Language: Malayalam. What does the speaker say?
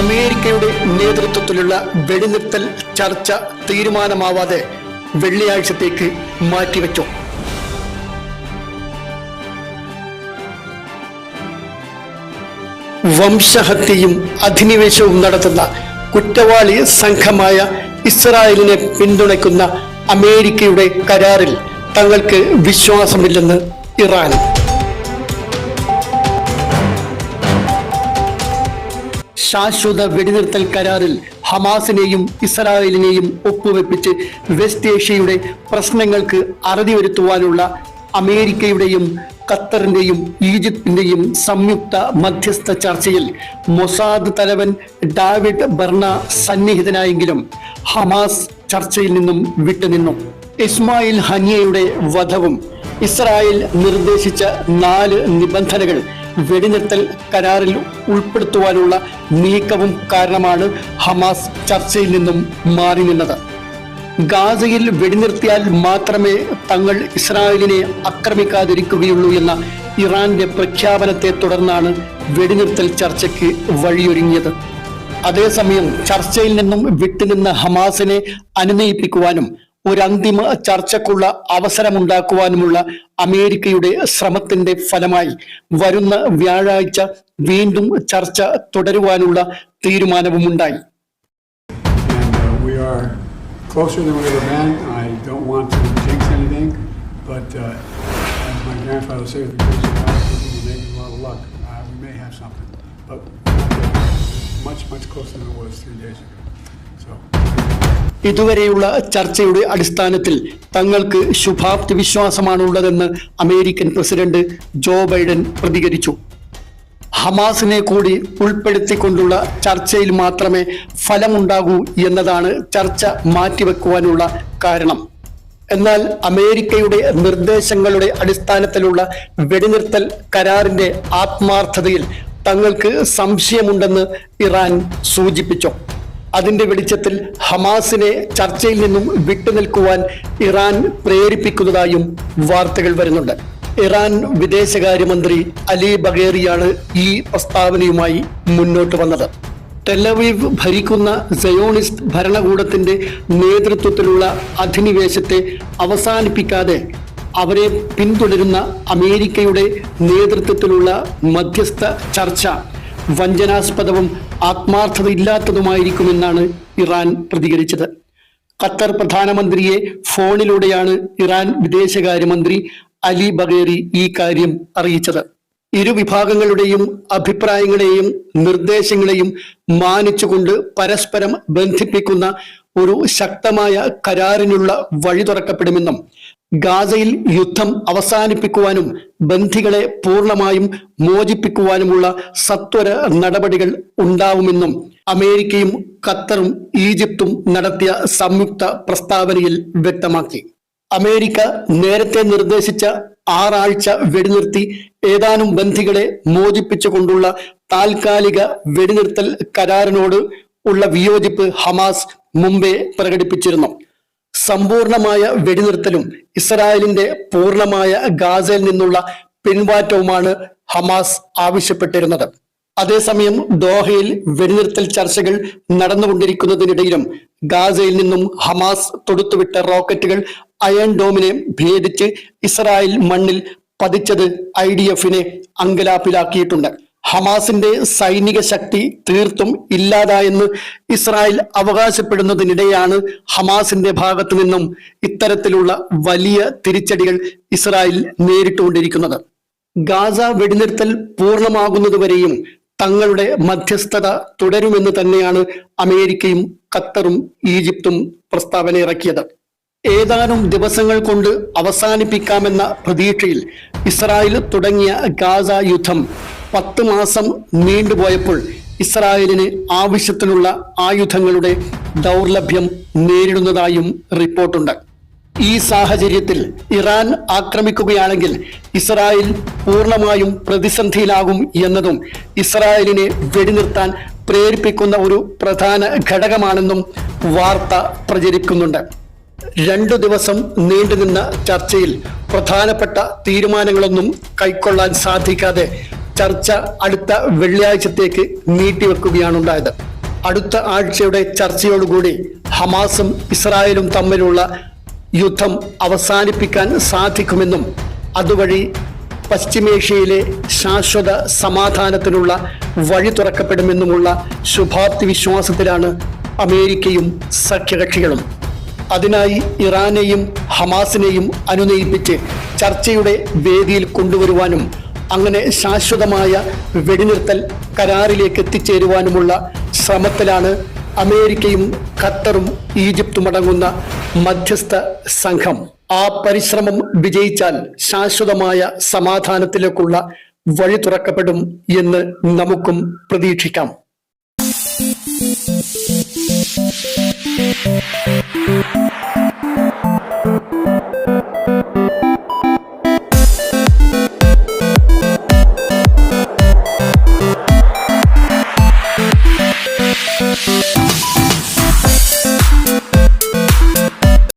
അമേരിക്കയുടെ നേതൃത്വത്തിലുള്ള വെടിനിർത്തൽ ചർച്ച തീരുമാനമാവാതെ വെള്ളിയാഴ്ചത്തേക്ക് മാറ്റിവെച്ചു. വംശഹത്യയും അധിനിവേശവും നടത്തുന്ന കുറ്റവാളി സംഘമായ ഇസ്രായേലിനെ പിന്തുണയ്ക്കുന്ന അമേരിക്കയുടെ കരാറിൽ തങ്ങൾക്ക് വിശ്വാസമില്ലെന്ന് ഇറാൻ. ശാശ്വത വെടിനിർത്തൽ കരാറിൽ ഹമാസിനെയും ഇസ്രായേലിനെയും ഒപ്പുവെപ്പിച്ച് വെസ്റ്റ് ഏഷ്യയുടെ പ്രശ്നങ്ങൾക്ക് അറുതി വരുത്തുവാനുള്ള അമേരിക്കയുടെയും ഖത്തറിന്റെയും ഈജിപ്തിന്റെയും സംയുക്ത മധ്യസ്ഥ ചർച്ചയിൽ മൊസാദ് തലവൻ ഡാവിഡ് ബർണ സന്നിഹിതനായെങ്കിലും ഹമാസ് ചർച്ചയിൽ നിന്നും വിട്ടുനിന്നു. ഇസ്മായിൽ ഹനിയയുടെ വധവും ഇസ്രായേൽ നിർദ്ദേശിച്ച നാല് നിബന്ധനകൾ വെടിനിർത്തൽ കരാറിൽ ഉൾപ്പെടുത്തുവാനുള്ള നീക്കവും കാരണമാണ് ഹമാസ് ചർച്ചയിൽ നിന്നും മാറി നിന്നത്. ഗാസയിൽ വെടിനിർത്തിയാൽ മാത്രമേ തങ്ങൾ ഇസ്രായേലിനെ ആക്രമിക്കാതിരിക്കുകയുള്ളൂ എന്ന ഇറാന്റെ പ്രഖ്യാപനത്തെ തുടർന്നാണ് വെടിനിർത്തൽ ചർച്ചയ്ക്ക് വഴിയൊരുങ്ങിയത്. അതേസമയം ചർച്ചയിൽ നിന്നും വിട്ടുനിന്ന ഹമാസിനെ അനുനയിപ്പിക്കുവാനും ഒരു അന്തിമ ചർച്ചക്കുള്ള അവസരമുണ്ടാക്കുവാനുമുള്ള അമേരിക്കയുടെ ശ്രമത്തിന്റെ ഫലമായി വരുന്ന വ്യാഴാഴ്ച വീണ്ടും ചർച്ച തുടരുവാനുള്ള തീരുമാനവും ഉണ്ടായി ഇതുവരെയുള്ള ചർച്ചയുടെ അടിസ്ഥാനത്തിൽ തങ്ങൾക്ക് ശുഭാപ്തി വിശ്വാസമാണുള്ളതെന്ന് അമേരിക്കൻ പ്രസിഡന്റ് ജോ ബൈഡൻ പ്രതികരിച്ചു. ഹമാസിനെ കൂടി ഉൾപ്പെടുത്തിക്കൊണ്ടുള്ള ചർച്ചയിൽ മാത്രമേ ഫലമുണ്ടാകൂ എന്നതാണ് ചർച്ച മാറ്റിവെക്കുവാനുള്ള കാരണം. എന്നാൽ അമേരിക്കയുടെ നിർദ്ദേശങ്ങളുടെ അടിസ്ഥാനത്തിലുള്ള വെടിനിർത്തൽ കരാറിന്റെ ആത്മാർത്ഥതയിൽ തങ്ങൾക്ക് സംശയമുണ്ടെന്ന് ഇറാൻ സൂചിപ്പിച്ചു. അതിന്റെ വെളിച്ചത്തിൽ ഹമാസിനെ ചർച്ചയിൽ നിന്നും വിട്ടുനിൽക്കുവാൻ ഇറാൻ പ്രേരിപ്പിക്കുന്നതായും വാർത്തകൾ വരുന്നുണ്ട്. ഇറാൻ വിദേശകാര്യമന്ത്രി അലി ബഗേറിയാണ് ഈ പ്രസ്താവനയുമായി മുന്നോട്ട് വന്നത്. ടെലവീവ് ഭരിക്കുന്ന സയോണിസ്റ്റ് ഭരണകൂടത്തിന്റെ നേതൃത്വത്തിലുള്ള അധിനിവേശത്തെ അവസാനിപ്പിക്കാതെ അവരെ പിന്തുടരുന്ന അമേരിക്കയുടെ നേതൃത്വത്തിലുള്ള മധ്യസ്ഥ ചർച്ച വഞ്ചനാസ്പദവും ആത്മാർത്ഥതയില്ലാത്തതുമായിരിക്കുമെന്നാണ് ഇറാൻ പ്രതികരിച്ചത്. ഖത്തർ പ്രധാനമന്ത്രിയെ ഫോണിലൂടെയാണ് ഇറാൻ വിദേശകാര്യമന്ത്രി അലി ബഗേറി ഈ കാര്യം അറിയിച്ചത്. ഇരു വിഭാഗങ്ങളുടെയും അഭിപ്രായങ്ങളെയും നിർദ്ദേശങ്ങളെയും മാനിച്ചുകൊണ്ട് പരസ്പരം ബന്ധിപ്പിക്കുന്ന ഒരു ശക്തമായ കരാറിനുള്ള വഴി തുറക്കപ്പെടുമെന്നും ഗാസയിൽ യുദ്ധം അവസാനിപ്പിക്കുവാനും ബന്ധികളെ പൂർണമായും മോചിപ്പിക്കുവാനുമുള്ള സത്വര നടപടികൾ ഉണ്ടാവുമെന്നും അമേരിക്കയും ഖത്തറും ഈജിപ്തും നടത്തിയ സംയുക്ത പ്രസ്താവനയിൽ വ്യക്തമാക്കി. അമേരിക്ക നേരത്തെ നിർദ്ദേശിച്ച ആറാഴ്ച വെടിനിർത്തി ഏതാനും ബന്ധികളെ മോചിപ്പിച്ചുകൊണ്ടുള്ള താൽക്കാലിക വെടിനിർത്തൽ കരാറിനോട് ഉള്ള വിയോജിപ്പ് ഹമാസ് മുമ്പേ പ്രകടിപ്പിച്ചിരുന്നു. സമ്പൂർണമായ വെടിനിർത്തലും ഇസ്രായേലിന്റെ പൂർണമായ ഗാസയിൽ നിന്നുള്ള പിൻവാറ്റവുമാണ് ഹമാസ് ആവശ്യപ്പെട്ടിരുന്നത്. അതേസമയം ദോഹയിൽ വെടിനിർത്തൽ ചർച്ചകൾ നടന്നുകൊണ്ടിരിക്കുന്നതിനിടയിലും ഗാസയിൽ നിന്നും ഹമാസ് തൊടുത്തുവിട്ട റോക്കറ്റുകൾ അയൺ ഡോമിനെ ഭേദിച്ച് ഇസ്രായേൽ മണ്ണിൽ പതിച്ചത് ഐ ഡി എഫിനെ അങ്കലാപ്പിലാക്കിയിട്ടുണ്ട്. ഹമാസിന്റെ സൈനിക ശക്തി തീർത്തും ഇല്ലാതായെന്ന് ഇസ്രായേൽ അവകാശപ്പെടുന്നതിനിടെയാണ് ഹമാസിന്റെ ഭാഗത്തു നിന്നും ഇത്തരത്തിലുള്ള വലിയ തിരിച്ചടികൾ ഇസ്രായേൽ നേരിട്ടുകൊണ്ടിരിക്കുന്നത്. ഗാസ വെടിനിർത്തൽ പൂർണമാകുന്നതുവരെയും തങ്ങളുടെ മധ്യസ്ഥത തുടരുമെന്ന് തന്നെയാണ് അമേരിക്കയും ഖത്തറും ഈജിപ്തും പ്രസ്താവന ഇറക്കിയത് ഏതാനും ദിവസങ്ങൾ കൊണ്ട് അവസാനിപ്പിക്കാമെന്ന പ്രതീക്ഷയിൽ ഇസ്രായേൽ തുടങ്ങിയ ഗാസ യുദ്ധം പത്ത് മാസം നീണ്ടുപോയപ്പോൾ ഇസ്രായേലിന് ആവശ്യത്തിനുള്ള ആയുധങ്ങളുടെ ദൗർലഭ്യം നേരിടുന്നതായും റിപ്പോർട്ടുണ്ട്. ഈ സാഹചര്യത്തിൽ ഇറാൻ ആക്രമിക്കുകയാണെങ്കിൽ ഇസ്രായേൽ പൂർണമായും പ്രതിസന്ധിയിലാകും എന്നതും ഇസ്രായേലിനെ വെടിനിർത്താൻ പ്രേരിപ്പിക്കുന്ന ഒരു പ്രധാന ഘടകമാണെന്നും വാർത്ത പ്രചരിക്കുന്നുണ്ട്. രണ്ടു ദിവസം നീണ്ടുനിന്ന ചർച്ചയിൽ പ്രധാനപ്പെട്ട തീരുമാനങ്ങളൊന്നും കൈക്കൊള്ളാൻ സാധിക്കാതെ ചർച്ച അടുത്ത വെള്ളിയാഴ്ചത്തേക്ക് നീട്ടിവെക്കുകയാണുണ്ടായത്. അടുത്ത ആഴ്ചയുടെ ചർച്ചയോടുകൂടി ഹമാസും ഇസ്രായേലും തമ്മിലുള്ള യുദ്ധം അവസാനിപ്പിക്കാൻ സാധിക്കുമെന്നും അതുവഴി പശ്ചിമേഷ്യയിലെ ശാശ്വത സമാധാനത്തിനുള്ള വഴി തുറക്കപ്പെടുമെന്നുമുള്ള ശുഭാപ്തി വിശ്വാസത്തിലാണ് അമേരിക്കയും സഖ്യകക്ഷികളും. അതിനായി ഇറാനെയും ഹമാസിനെയും അനുനയിപ്പിച്ച് ചർച്ചയുടെ വേദിയിൽ കൊണ്ടുവരുവാനും അങ്ങനെ ശാശ്വതമായ വെടിനിർത്തൽ കരാറിലേക്ക് എത്തിച്ചേരുവാനുമുള്ള ശ്രമത്തിലാണ് അമേരിക്കയും ഖത്തറും ഈജിപ്തും അടങ്ങുന്ന മധ്യസ്ഥ സംഘം. ആ പരിശ്രമം വിജയിച്ചാൽ ശാശ്വതമായ സമാധാനത്തിലേക്കുള്ള വഴി തുറക്കപ്പെടും എന്ന് നമുക്കും പ്രതീക്ഷിക്കാം.